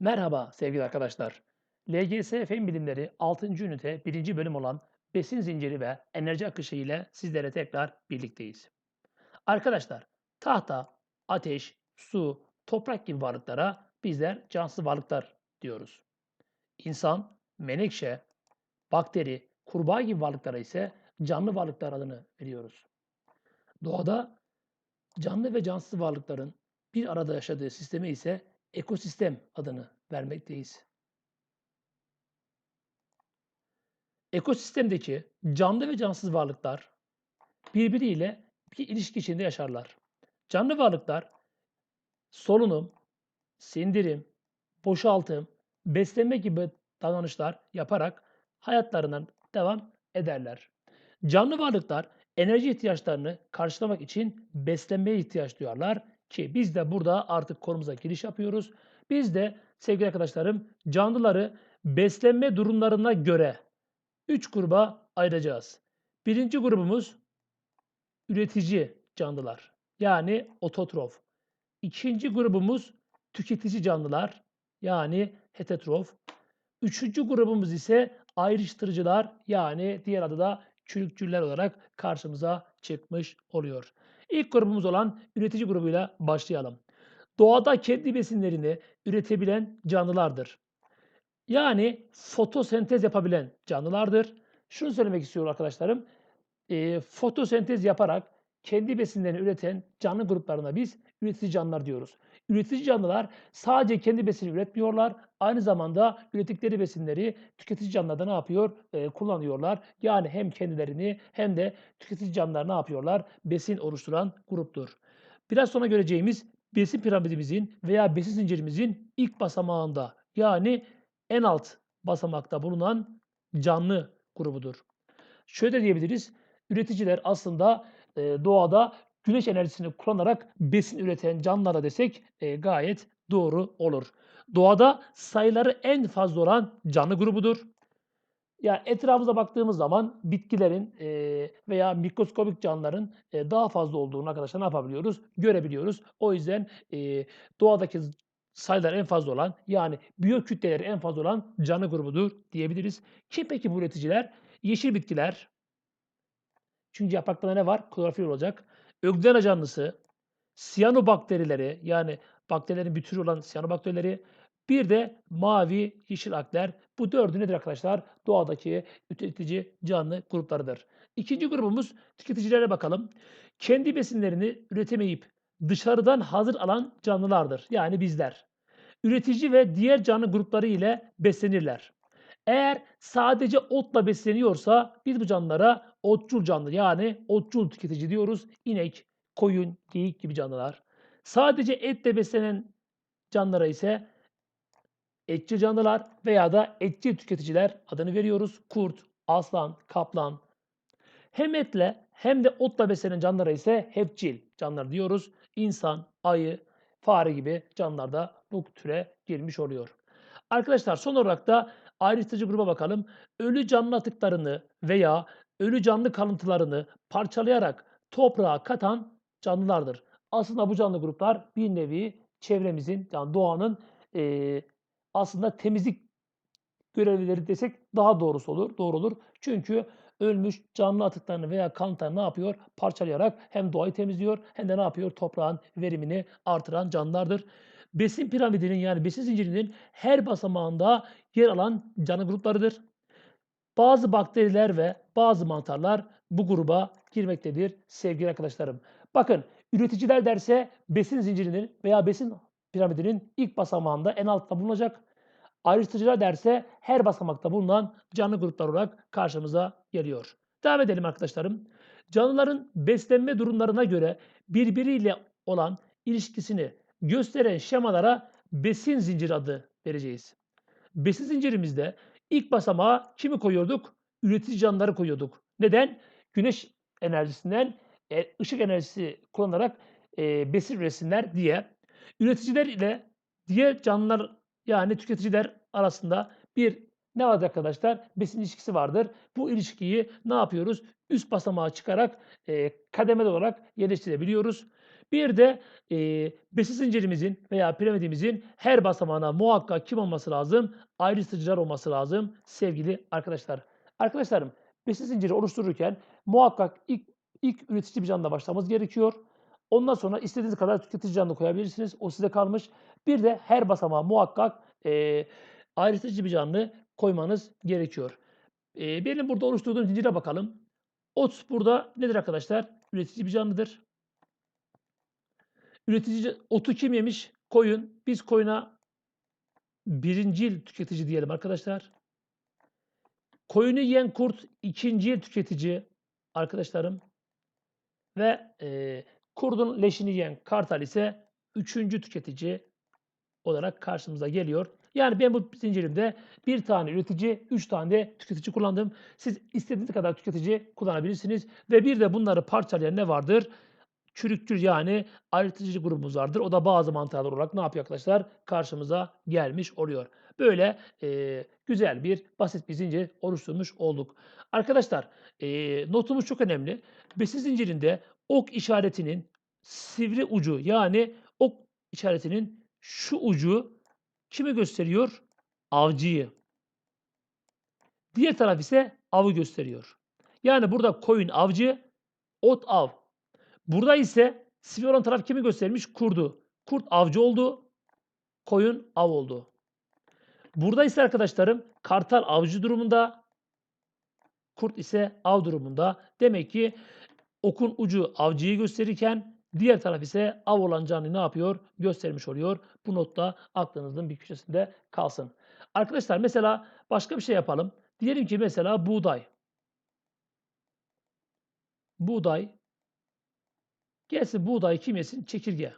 Merhaba sevgili arkadaşlar. LGS Fen Bilimleri 6. ünite 1. bölüm olan besin zinciri ve enerji akışı ile sizlere tekrar birlikteyiz. Arkadaşlar, tahta, ateş, su, toprak gibi varlıklara bizler cansız varlıklar diyoruz. İnsan, menekşe, bakteri, kurbağa gibi varlıklara ise canlı varlıklar adını veriyoruz. Doğada canlı ve cansız varlıkların bir arada yaşadığı sisteme ise ekosistem adını vermekteyiz. Ekosistemdeki canlı ve cansız varlıklar birbiriyle bir ilişki içinde yaşarlar. Canlı varlıklar solunum, sindirim, boşaltım, beslenme gibi davranışlar yaparak hayatlarından devam ederler. Canlı varlıklar enerji ihtiyaçlarını karşılamak için beslenmeye ihtiyaç duyarlar ki biz de burada artık konumuza giriş yapıyoruz. Biz de sevgili arkadaşlarım canlıları beslenme durumlarına göre 3 gruba ayıracağız. Birinci grubumuz üretici canlılar yani ototrof. İkinci grubumuz tüketici canlılar yani heterotrof. Üçüncü grubumuz ise ayrıştırıcılar yani diğer adı da çürükçüler olarak karşımıza çıkmış oluyor. İlk grubumuz olan üretici grubuyla başlayalım. Doğada kendi besinlerini üretebilen canlılardır. Yani fotosentez yapabilen canlılardır. Şunu söylemek istiyorum arkadaşlarım. E, fotosentez yaparak kendi besinlerini üreten canlı gruplarına biz üretici canlılar diyoruz. Üretici canlılar sadece kendi besini üretmiyorlar. Aynı zamanda ürettikleri besinleri tüketici canlılarda ne yapıyor? E, kullanıyorlar. Yani hem kendilerini hem de tüketici canlılar ne yapıyorlar? Besin oluşturan gruptur. Biraz sonra göreceğimiz besin piramidimizin veya besin zincirimizin ilk basamağında yani en alt basamakta bulunan canlı grubudur. Şöyle diyebiliriz. Üreticiler aslında doğada güneş enerjisini kullanarak besin üreten canlılara desek e, gayet doğru olur. Doğada sayıları en fazla olan canlı grubudur. Yani etrafımıza baktığımız zaman bitkilerin e, veya mikroskobik canlıların e, daha fazla olduğunu arkadaşlar ne yapabiliyoruz? Görebiliyoruz. O yüzden e, doğadaki sayılar en fazla olan yani biyokütleleri en fazla olan canlı grubudur diyebiliriz. Kim peki bu üreticiler? Yeşil bitkiler. Çünkü yapraklarında ne var? Klorofil olacak. Öglena canlısı, siyanobakterileri yani bakterilerin bir türü olan siyanobakterileri bir de mavi, yeşil akler. Bu dördü nedir arkadaşlar? Doğadaki tüketici canlı gruplarıdır. İkinci grubumuz tüketicilere bakalım. Kendi besinlerini üretemeyip dışarıdan hazır alan canlılardır. Yani bizler. Üretici ve diğer canlı grupları ile beslenirler. Eğer sadece otla besleniyorsa biz bu canlılara otçul canlı yani otçul tüketici diyoruz. İnek, koyun, geyik gibi canlılar. Sadece etle beslenen canlılara ise etçil canlılar veya da etçil tüketiciler adını veriyoruz. Kurt, aslan, kaplan. Hem etle hem de otla beslenen canlılara ise hepçil canlılar diyoruz. İnsan, ayı, fare gibi canlılar da bu türe girmiş oluyor. Arkadaşlar son olarak da ayrıştırıcı gruba bakalım. Ölü canlı atıklarını veya ölü canlı kalıntılarını parçalayarak toprağa katan canlılardır. Aslında bu canlı gruplar bir nevi çevremizin yani doğanın e, aslında temizlik görevlileri desek daha doğrusu olur, doğru olur. Çünkü ölmüş canlı atıklarını veya kantarı ne yapıyor? Parçalayarak hem doğayı temizliyor hem de ne yapıyor? Toprağın verimini artıran canlılardır. Besin piramidinin yani besin zincirinin her basamağında yer alan canlı gruplarıdır. Bazı bakteriler ve bazı mantarlar bu gruba girmektedir sevgili arkadaşlarım. Bakın üreticiler derse besin zincirinin veya besin piramidinin ilk basamağında en altta bulunacak. Ayrıştırıcılar derse her basamakta bulunan canlı gruplar olarak karşımıza geliyor. Devam edelim arkadaşlarım. Canlıların beslenme durumlarına göre birbiriyle olan ilişkisini gösteren şemalara besin zinciri adı vereceğiz. Besin zincirimizde ilk basamağa kimi koyuyorduk? Üretici canlıları koyuyorduk. Neden? Güneş enerjisinden e, ışık enerjisi kullanarak e, besin üretsinler diye. Üreticiler ile diğer canlılar yani tüketiciler arasında bir ne var arkadaşlar? Besin ilişkisi vardır. Bu ilişkiyi ne yapıyoruz? Üst basamağa çıkarak e, kademeli olarak yerleştirebiliyoruz. Bir de, eee, besin zincirimizin veya piramidimizin her basamağına muhakkak kim olması lazım? Ayrıştırıcılar olması lazım sevgili arkadaşlar. Arkadaşlarım, besin zinciri oluştururken muhakkak ilk ilk üretici bir canla başlamamız gerekiyor. Ondan sonra istediğiniz kadar tüketici canlı koyabilirsiniz. O size kalmış. Bir de her basamağa muhakkak, eee, ayrıştırıcı bir canlı koymanız gerekiyor. Eee, benim burada oluşturduğum zincire bakalım. Ot burada nedir arkadaşlar? Üretici bir canlıdır. Üretici otu kim yemiş? Koyun. Biz koyuna birincil tüketici diyelim arkadaşlar. Koyunu yiyen kurt ikincil tüketici arkadaşlarım. Ve eee, kurdun leşini yiyen kartal ise üçüncü tüketici olarak karşımıza geliyor. Yani ben bu zincirimde bir tane üretici, üç tane de tüketici kullandım. Siz istediğiniz kadar tüketici kullanabilirsiniz. Ve bir de bunları parçalayan ne vardır? Çürükçül yani ayrıtıcı grubumuz vardır. O da bazı mantarlar olarak ne yapıyor arkadaşlar? Karşımıza gelmiş oluyor. Böyle eee, güzel bir basit bir zincir oluşturmuş olduk. Arkadaşlar eee, notumuz çok önemli. Besin zincirinde ok işaretinin sivri ucu yani ok işaretinin şu ucu kimi gösteriyor? Avcıyı. Diğer taraf ise avı gösteriyor. Yani burada koyun avcı, ot av. Burada ise sivri olan taraf kimi göstermiş? Kurdu. Kurt avcı oldu, koyun av oldu. Burada ise arkadaşlarım kartal avcı durumunda, kurt ise av durumunda. Demek ki okun ucu avcıyı gösterirken diğer taraf ise av olan canlı ne yapıyor? Göstermiş oluyor. Bu not da aklınızın bir köşesinde kalsın. Arkadaşlar mesela başka bir şey yapalım. Diyelim ki mesela buğday. Buğday. Gelsin buğday kim yesin? Çekirge.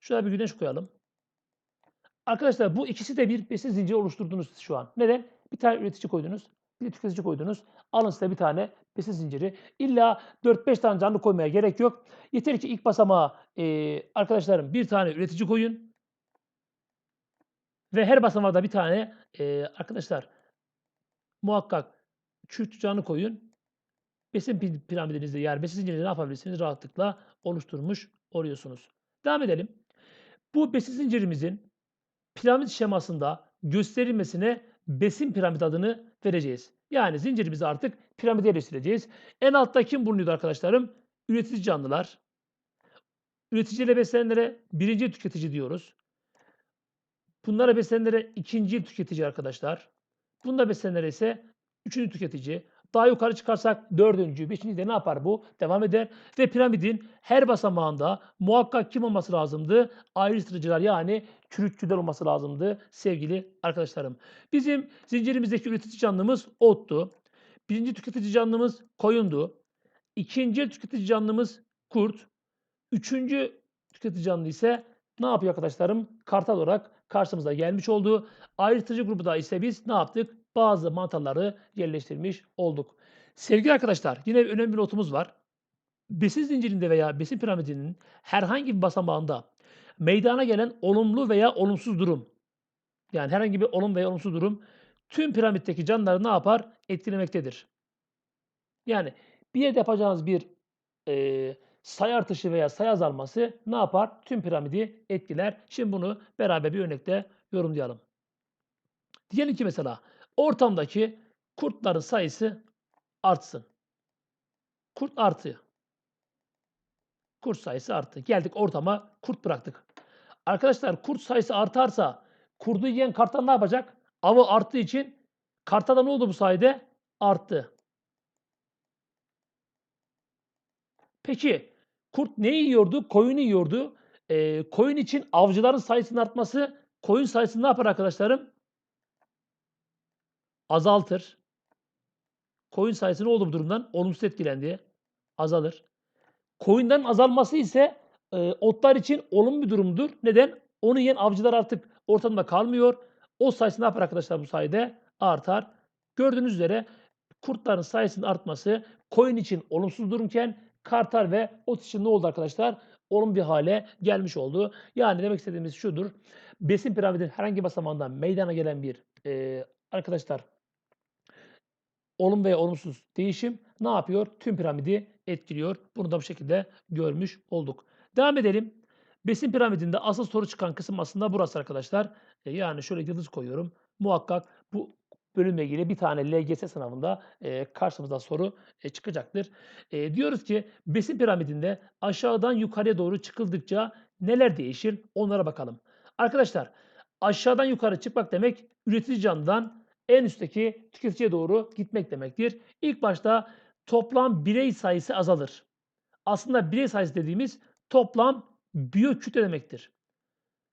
Şuraya bir güneş koyalım. Arkadaşlar bu ikisi de bir besin zinciri oluşturdunuz şu an. Neden? Bir tane üretici koydunuz. Bir tüketici koydunuz. Alın size bir tane besin zinciri. İlla 4-5 tane canlı koymaya gerek yok. Yeter ki ilk basamağa e, arkadaşlarım bir tane üretici koyun. Ve her basamağa da bir tane e, arkadaşlar muhakkak çürütücü canlı koyun. Besin pi- piramidinizde yani besin zincirini ne yapabilirsiniz? Rahatlıkla oluşturmuş oluyorsunuz. Devam edelim. Bu besin zincirimizin piramit şemasında gösterilmesine besin piramit adını vereceğiz. Yani zincirimizi artık piramide yerleştireceğiz. En altta kim bulunuyordu arkadaşlarım? Üretici canlılar. Üreticiyle beslenenlere birinci tüketici diyoruz. Bunlara beslenenlere ikinci tüketici arkadaşlar. Bunda beslenenlere ise üçüncü tüketici. Daha yukarı çıkarsak dördüncü, beşinci de ne yapar bu? Devam eder. Ve piramidin her basamağında muhakkak kim olması lazımdı? Ayrıştırıcılar yani çürükçüler olması lazımdı sevgili arkadaşlarım. Bizim zincirimizdeki üretici canlımız ottu. Birinci tüketici canlımız koyundu. İkinci tüketici canlımız kurt. Üçüncü tüketici canlı ise ne yapıyor arkadaşlarım? Kartal olarak karşımıza gelmiş oldu. Ayrıştırıcı grubu da ise biz ne yaptık? Bazı mantarları yerleştirmiş olduk. Sevgili arkadaşlar yine önemli bir notumuz var. Besin zincirinde veya besin piramidinin herhangi bir basamağında meydana gelen olumlu veya olumsuz durum yani herhangi bir olumlu veya olumsuz durum tüm piramitteki canlıları ne yapar? Etkilemektedir. Yani bir yerde yapacağınız bir eee sayı artışı veya sayı azalması ne yapar? Tüm piramidi etkiler. Şimdi bunu beraber bir örnekte yorumlayalım. Diyelim ki mesela ortamdaki kurtların sayısı artsın. Kurt artıyor. Kurt sayısı arttı. Geldik ortama kurt bıraktık. Arkadaşlar kurt sayısı artarsa kurdu yiyen kartal ne yapacak? Avı arttığı için kartal da ne oldu bu sayede? Arttı. Peki kurt ne yiyordu? Koyunu yiyordu. Eee, koyun için avcıların sayısının artması koyun sayısını ne yapar arkadaşlarım? Azaltır. Koyun sayısı ne oldu bu durumdan? Olumsuz etkilendi. Azalır. Koyunların azalması ise eee, otlar için olumlu bir durumdur. Neden? Onu yiyen avcılar artık ortamda kalmıyor. O sayısı ne yapar arkadaşlar bu sayede? Artar. Gördüğünüz üzere kurtların sayısının artması koyun için olumsuz durumken kartal ve ot için ne oldu arkadaşlar? Olumlu bir hale gelmiş oldu. Yani demek istediğimiz şudur. Besin piramidin herhangi bir basamağından meydana gelen bir eee, arkadaşlar olumlu veya olumsuz değişim ne yapıyor? Tüm piramidi etkiliyor. Bunu da bu şekilde görmüş olduk. Devam edelim. Besin piramidinde asıl soru çıkan kısım aslında burası arkadaşlar. E, yani şöyle yıldız koyuyorum. Muhakkak bu bölümle ilgili bir tane LGS sınavında e, karşımıza soru e, çıkacaktır. Diyoruz ki besin piramidinde aşağıdan yukarıya doğru çıkıldıkça neler değişir? Onlara bakalım. Arkadaşlar aşağıdan yukarı çıkmak demek üretici canlıdan en üstteki tüketiciye doğru gitmek demektir. İlk başta toplam birey sayısı azalır. Aslında birey sayısı dediğimiz toplam biyokütle demektir.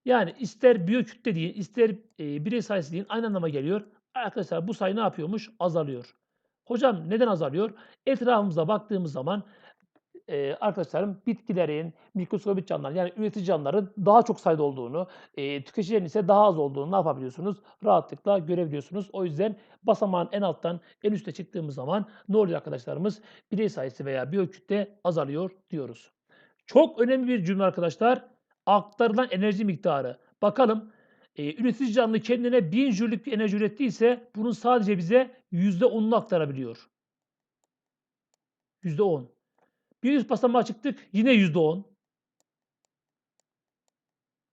Yani ister biyokütle deyin, ister e, birey sayısı deyin aynı anlama geliyor. Arkadaşlar bu sayı ne yapıyormuş? Azalıyor. Hocam neden azalıyor? Etrafımıza baktığımız zaman e, arkadaşlarım bitkilerin, mikroskobik canlıların yani üretici canlıların daha çok sayıda olduğunu, e, tüketicilerin ise daha az olduğunu ne yapabiliyorsunuz? Rahatlıkla görebiliyorsunuz. O yüzden basamağın en alttan en üste çıktığımız zaman ne oluyor arkadaşlarımız? Birey sayısı veya biyokütle azalıyor diyoruz. Çok önemli bir cümle arkadaşlar. Aktarılan enerji miktarı. Bakalım e, üretici canlı kendine 1000 jüllük bir enerji ürettiyse bunun sadece bize %10'unu aktarabiliyor. %10. Bir üst basamağa çıktık yine %10.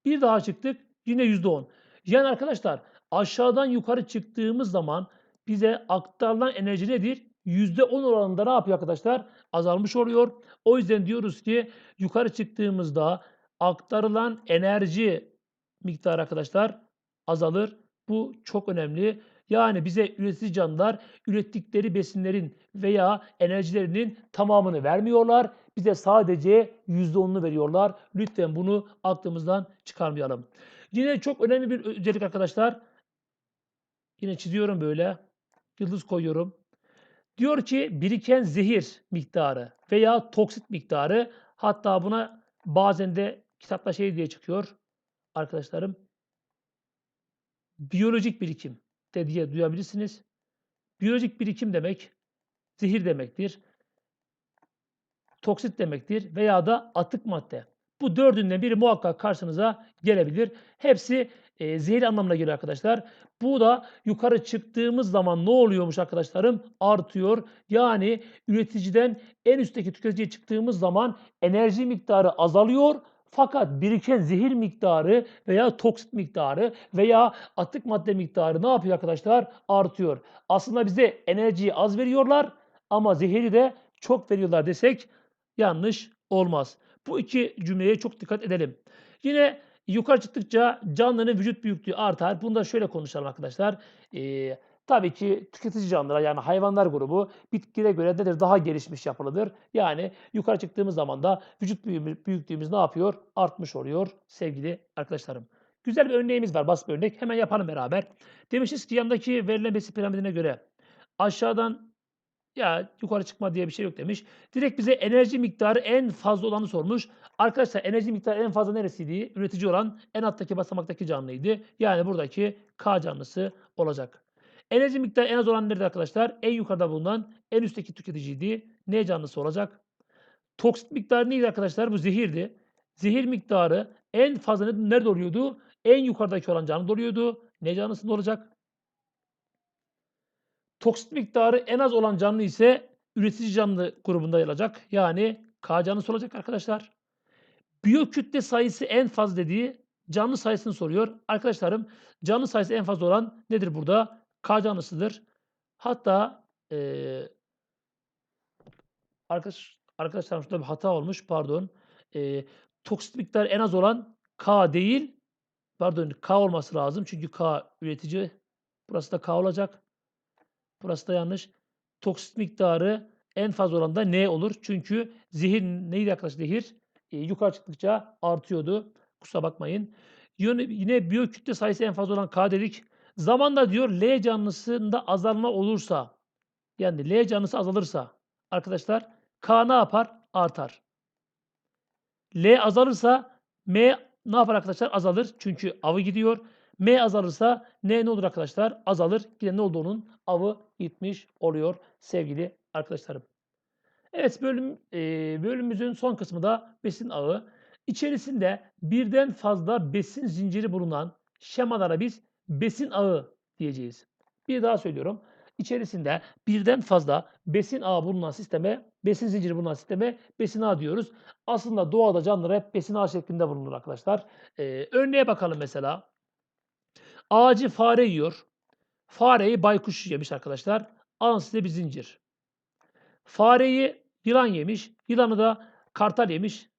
Bir daha çıktık yine %10. Yani arkadaşlar aşağıdan yukarı çıktığımız zaman bize aktarılan enerji nedir? %10 oranında ne yapıyor arkadaşlar? Azalmış oluyor. O yüzden diyoruz ki yukarı çıktığımızda aktarılan enerji miktarı arkadaşlar azalır. Bu çok önemli. Yani bize üretici canlılar ürettikleri besinlerin veya enerjilerinin tamamını vermiyorlar. Bize sadece %10'unu veriyorlar. Lütfen bunu aklımızdan çıkarmayalım. Yine çok önemli bir özellik arkadaşlar. Yine çiziyorum böyle. Yıldız koyuyorum. Diyor ki biriken zehir miktarı veya toksit miktarı hatta buna bazen de kitapta şey diye çıkıyor arkadaşlarım. Biyolojik birikim de diye duyabilirsiniz. Biyolojik birikim demek zehir demektir. Toksit demektir veya da atık madde. Bu dördünden biri muhakkak karşınıza gelebilir. Hepsi e, zehir anlamına geliyor arkadaşlar. Bu da yukarı çıktığımız zaman ne oluyormuş arkadaşlarım? Artıyor. Yani üreticiden en üstteki tüketiciye çıktığımız zaman enerji miktarı azalıyor. Fakat biriken zehir miktarı veya toksit miktarı veya atık madde miktarı ne yapıyor arkadaşlar? Artıyor. Aslında bize enerjiyi az veriyorlar ama zehiri de çok veriyorlar desek yanlış olmaz. Bu iki cümleye çok dikkat edelim. Yine yukarı çıktıkça canlının vücut büyüklüğü artar. Bunu da şöyle konuşalım arkadaşlar. Ee, tabii ki tüketici canlılar yani hayvanlar grubu bitkilere göre nedir? Daha gelişmiş yapılıdır. Yani yukarı çıktığımız zaman da vücut büyüklüğümüz ne yapıyor? Artmış oluyor sevgili arkadaşlarım. Güzel bir örneğimiz var basit bir örnek. Hemen yapalım beraber. Demişiz ki yandaki verilen besin piramidine göre aşağıdan ya yukarı çıkma diye bir şey yok demiş. Direkt bize enerji miktarı en fazla olanı sormuş. Arkadaşlar enerji miktarı en fazla neresiydi? Üretici olan en alttaki basamaktaki canlıydı. Yani buradaki K canlısı olacak. Enerji miktarı en az olan nerede arkadaşlar? En yukarıda bulunan en üstteki tüketiciydi. Ne canlısı olacak? Toksit miktarı neydi arkadaşlar? Bu zehirdi. Zehir miktarı en fazla nerede oluyordu? En yukarıdaki olan canlı oluyordu. Ne canlısında olacak? Toksit miktarı en az olan canlı ise üretici canlı grubunda yer alacak. Yani K canlısı olacak arkadaşlar. Biyokütle sayısı en fazla dediği canlı sayısını soruyor. Arkadaşlarım canlı sayısı en fazla olan nedir burada? K canlısıdır. Hatta ee, arkadaş, arkadaşlar şurada bir hata olmuş pardon. E, toksit miktarı en az olan K değil pardon K olması lazım. Çünkü K üretici. Burası da K olacak. Burası da yanlış. Toksit miktarı en fazla olan da N olur. Çünkü zehir neydi arkadaşlar zehir? E, yukarı çıktıkça artıyordu. Kusura bakmayın. Yine, yine biyokütle sayısı en fazla olan K dedik. Zamanla diyor L canlısında azalma olursa yani L canlısı azalırsa arkadaşlar K ne yapar? Artar. L azalırsa M ne yapar arkadaşlar? Azalır. Çünkü avı gidiyor. M azalırsa N ne olur arkadaşlar? Azalır. Yine ne oldu onun? Avı gitmiş oluyor sevgili arkadaşlarım. Evet bölüm e, bölümümüzün son kısmı da besin ağı. İçerisinde birden fazla besin zinciri bulunan şemalara biz besin ağı diyeceğiz. Bir daha söylüyorum. içerisinde birden fazla besin ağı bulunan sisteme, besin zinciri bulunan sisteme besin ağı diyoruz. Aslında doğada canlılar hep besin ağı şeklinde bulunur arkadaşlar. Ee, örneğe bakalım mesela. Ağacı fare yiyor. Fareyi baykuş yemiş arkadaşlar. Alın size bir zincir. Fareyi yılan yemiş. Yılanı da kartal yemiş.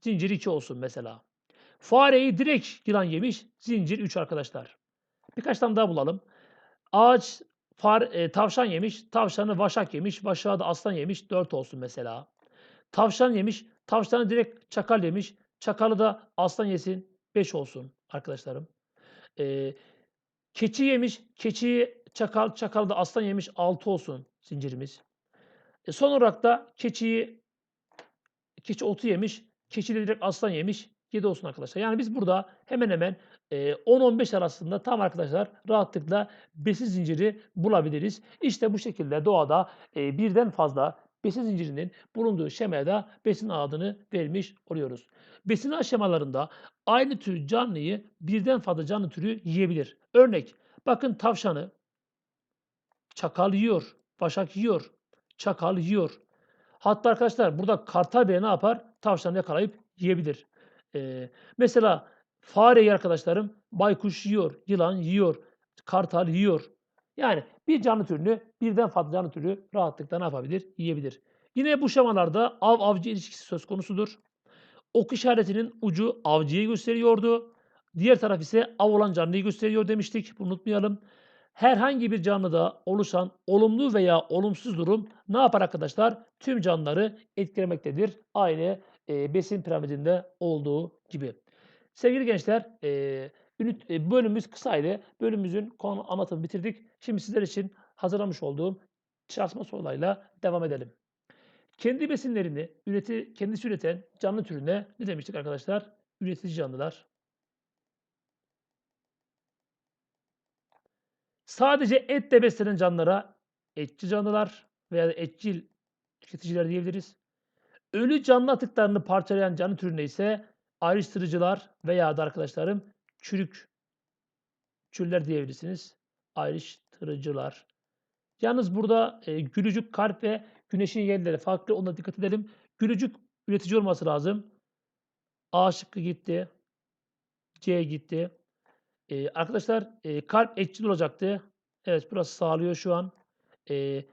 Zincir 2 olsun mesela. Fareyi direkt yılan yemiş. Zincir 3 arkadaşlar. Birkaç tane daha bulalım. Ağaç far, e, tavşan yemiş. Tavşanı vaşak yemiş. Vaşağı da aslan yemiş. 4 olsun mesela. Tavşan yemiş. Tavşanı direkt çakal yemiş. Çakalı da aslan yesin. 5 olsun arkadaşlarım. Ee, keçi yemiş. Keçiyi çakal, çakal da aslan yemiş. 6 olsun zincirimiz. E, son olarak da keçiyi keçi otu yemiş. Keçi de direkt aslan yemiş. 7 olsun arkadaşlar. Yani biz burada hemen hemen e, 10-15 arasında tam arkadaşlar rahatlıkla besin zinciri bulabiliriz. İşte bu şekilde doğada birden fazla besin zincirinin bulunduğu şemaya da besin adını vermiş oluyoruz. Besin ağı şemalarında aynı tür canlıyı birden fazla canlı türü yiyebilir. Örnek bakın tavşanı çakal yiyor, başak yiyor, çakal yiyor. Hatta arkadaşlar burada kartal bile ne yapar? Tavşanı yakalayıp yiyebilir. Ee, mesela fareyi arkadaşlarım baykuş yiyor, yılan yiyor, kartal yiyor. Yani bir canlı türünü birden fazla canlı türü rahatlıkla ne yapabilir? Yiyebilir. Yine bu şemalarda av-avcı ilişkisi söz konusudur. Ok işaretinin ucu avcıyı gösteriyordu. Diğer taraf ise av olan canlıyı gösteriyor demiştik. Bunu unutmayalım. Herhangi bir canlıda oluşan olumlu veya olumsuz durum ne yapar arkadaşlar? Tüm canlıları etkilemektedir. Aynı e, besin piramidinde olduğu gibi. Sevgili gençler, e, bölümümüz kısaydı. Bölümümüzün konu anlatımı bitirdik. Şimdi sizler için hazırlamış olduğum çalışma sorularıyla devam edelim. Kendi besinlerini üreti, kendisi üreten canlı türüne ne demiştik arkadaşlar? Üretici canlılar. Sadece etle beslenen canlılara etçi canlılar veya etçil tüketiciler diyebiliriz. Ölü canlı atıklarını parçalayan canlı türüne ise ayrıştırıcılar veya da arkadaşlarım çürük çüller diyebilirsiniz. Ayrıştırıcılar. Yalnız burada e, gülücük, kalp ve güneşin yerleri farklı. Ona dikkat edelim. Gülücük üretici olması lazım. A şıkkı gitti. C gitti. Ee, arkadaşlar e, kalp etçil olacaktı. Evet burası sağlıyor şu an. E,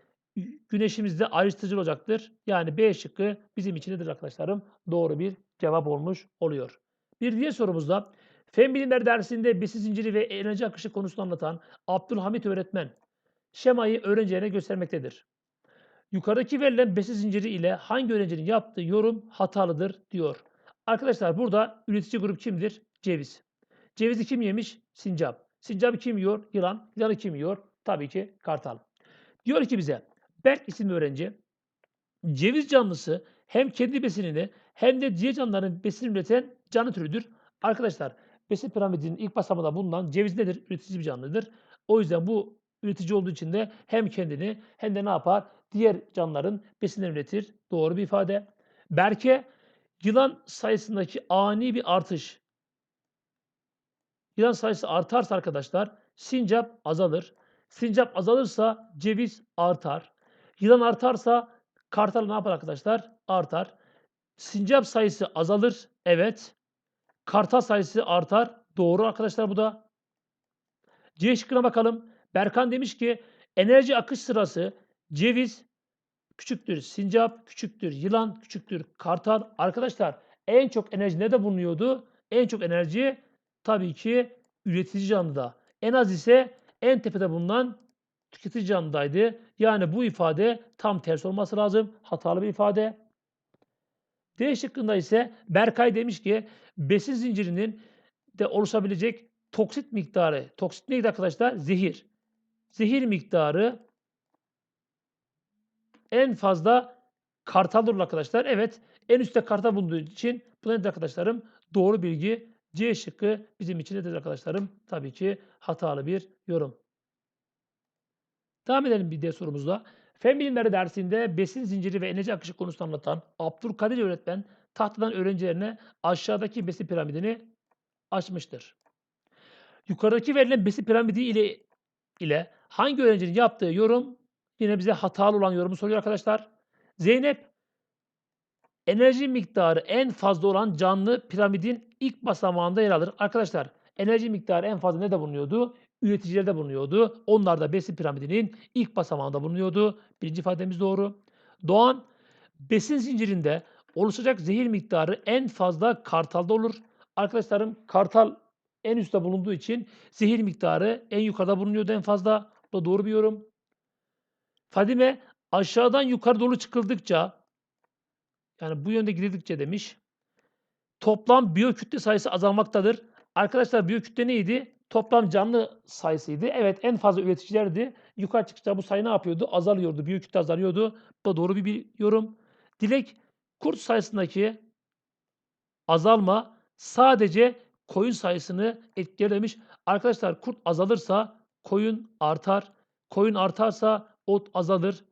güneşimiz de ayrıştırıcı olacaktır. Yani B şıkkı bizim için nedir arkadaşlarım? Doğru bir cevap olmuş oluyor. Bir diğer sorumuzda Fen Bilimler dersinde besin zinciri ve enerji akışı konusunu anlatan Abdülhamit öğretmen şemayı öğrencilerine göstermektedir. Yukarıdaki verilen besin zinciri ile hangi öğrencinin yaptığı yorum hatalıdır diyor. Arkadaşlar burada üretici grup kimdir? Ceviz. Cevizi kim yemiş? Sincap. Sincap kim yiyor? Yılan. Yılanı kim yiyor? Tabii ki kartal. Diyor ki bize Berk isimli öğrenci ceviz canlısı hem kendi besinini hem de diğer canlıların besinini üreten canlı türüdür. Arkadaşlar besin piramidinin ilk basamında bulunan ceviz nedir? Üretici bir canlıdır. O yüzden bu üretici olduğu için de hem kendini hem de ne yapar? Diğer canlıların besinlerini üretir. Doğru bir ifade. Berke yılan sayısındaki ani bir artış Yılan sayısı artarsa arkadaşlar sincap azalır. Sincap azalırsa ceviz artar. Yılan artarsa kartal ne yapar arkadaşlar? Artar. Sincap sayısı azalır. Evet. Kartal sayısı artar. Doğru arkadaşlar bu da. C şıkkına bakalım. Berkan demiş ki enerji akış sırası ceviz küçüktür, sincap küçüktür, yılan küçüktür, kartal. Arkadaşlar en çok enerji ne de bulunuyordu? En çok enerji tabii ki üretici canlıda. En az ise en tepede bulunan tüketici canlıdaydı. Yani bu ifade tam tersi olması lazım. Hatalı bir ifade. D şıkkında ise Berkay demiş ki besin zincirinin de oluşabilecek toksit miktarı. Toksit neydi arkadaşlar? Zehir. Zehir miktarı en fazla kartal olur arkadaşlar. Evet en üstte kartal bulunduğu için bu nedir arkadaşlarım? Doğru bilgi C şıkkı bizim için nedir arkadaşlarım? Tabii ki hatalı bir yorum. Devam edelim bir diğer sorumuzla. Fen bilimleri dersinde besin zinciri ve enerji akışı konusunu anlatan Abdülkadir öğretmen tahtadan öğrencilerine aşağıdaki besin piramidini açmıştır. Yukarıdaki verilen besin piramidi ile ile Hangi öğrencinin yaptığı yorum yine bize hatalı olan yorumu soruyor arkadaşlar. Zeynep enerji miktarı en fazla olan canlı piramidin ilk basamağında yer alır. Arkadaşlar enerji miktarı en fazla ne de bulunuyordu? Üreticilerde bulunuyordu. Onlar da besin piramidinin ilk basamağında bulunuyordu. Birinci ifademiz doğru. Doğan besin zincirinde oluşacak zehir miktarı en fazla kartalda olur. Arkadaşlarım kartal en üstte bulunduğu için zehir miktarı en yukarıda bulunuyordu en fazla. Bu da doğru bir yorum. Fadime aşağıdan yukarı doğru çıkıldıkça yani bu yönde gidildikçe demiş. Toplam biyokütle sayısı azalmaktadır. Arkadaşlar biyokütle neydi? Toplam canlı sayısıydı. Evet en fazla üreticilerdi. Yukarı çıktıkça bu sayı ne yapıyordu? Azalıyordu. Biyokütle azalıyordu. Bu doğru bir, bir yorum. Dilek kurt sayısındaki azalma sadece koyun sayısını etkiler demiş. Arkadaşlar kurt azalırsa koyun artar. Koyun artarsa ot azalır.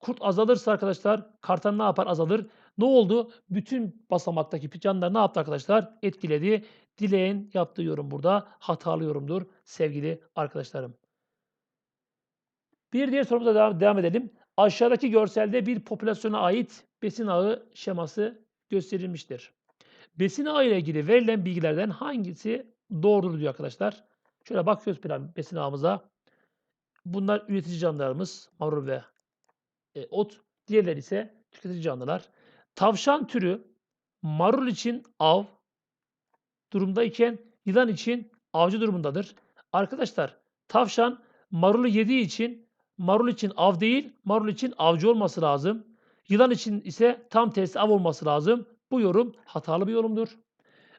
Kurt azalırsa arkadaşlar kartal ne yapar? Azalır. Ne oldu? Bütün basamaktaki canlılar ne yaptı arkadaşlar? Etkiledi. Dileğin yaptığı yorum burada hatalı yorumdur sevgili arkadaşlarım. Bir diğer sorumuza devam, edelim. Aşağıdaki görselde bir popülasyona ait besin ağı şeması gösterilmiştir. Besin ağı ile ilgili verilen bilgilerden hangisi doğrudur diyor arkadaşlar. Şöyle bakıyoruz plan besin ağımıza. Bunlar üretici canlılarımız marul ve e, ot. Diğerleri ise tüketici canlılar. Tavşan türü marul için av durumdayken yılan için avcı durumundadır. Arkadaşlar tavşan marulu yediği için marul için av değil, marul için avcı olması lazım. Yılan için ise tam tersi av olması lazım. Bu yorum hatalı bir yorumdur.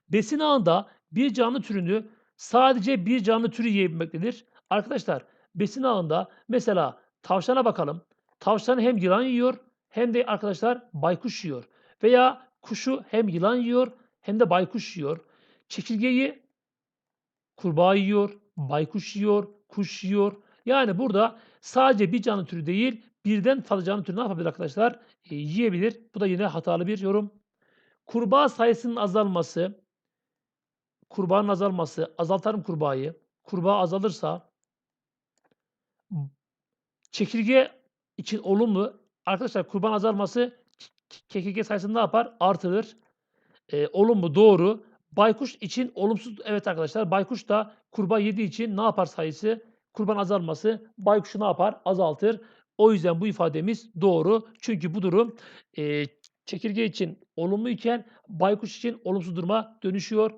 Besin ağında bir canlı türünü sadece bir canlı türü yiyebilmektedir. Arkadaşlar besin ağında mesela tavşana bakalım. Tavşan hem yılan yiyor hem de arkadaşlar baykuş yiyor. Veya kuşu hem yılan yiyor hem de baykuş yiyor. Çekirgeyi kurbağa yiyor, baykuş yiyor, kuş yiyor. Yani burada sadece bir canlı türü değil birden fazla canlı türü ne yapabilir arkadaşlar? E, yiyebilir. Bu da yine hatalı bir yorum. Kurbağa sayısının azalması, kurbağanın azalması, azaltarım kurbağayı. Kurbağa azalırsa çekirge için olumlu. Arkadaşlar kurban azalması çekirge sayısını ne yapar? Artırır. E, olumlu doğru. Baykuş için olumsuz evet arkadaşlar. Baykuş da kurban yediği için ne yapar sayısı? Kurban azalması baykuşu ne yapar? Azaltır. O yüzden bu ifademiz doğru. Çünkü bu durum e, çekirge için olumlu iken baykuş için olumsuz duruma dönüşüyor.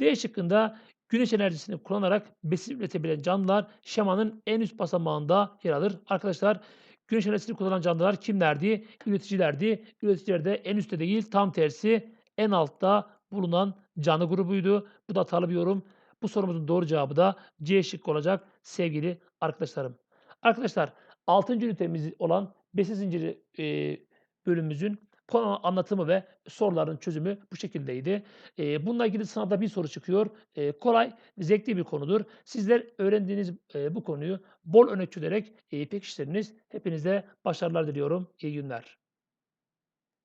D şıkkında güneş enerjisini kullanarak besin üretebilen canlılar şemanın en üst basamağında yer alır. Arkadaşlar güneş enerjisini kullanan canlılar kimlerdi? Üreticilerdi. Üreticiler de en üstte değil tam tersi en altta bulunan canlı grubuydu. Bu da hatalı bir yorum. Bu sorumuzun doğru cevabı da C şıkkı olacak sevgili arkadaşlarım. Arkadaşlar 6. ünitemiz olan besin zinciri e, bölümümüzün konu anlatımı ve soruların çözümü bu şekildeydi. E, bununla ilgili sınavda bir soru çıkıyor. E, kolay, zevkli bir konudur. Sizler öğrendiğiniz e, bu konuyu bol örnek çözerek e, pekiştiriniz. Hepinize başarılar diliyorum. İyi günler.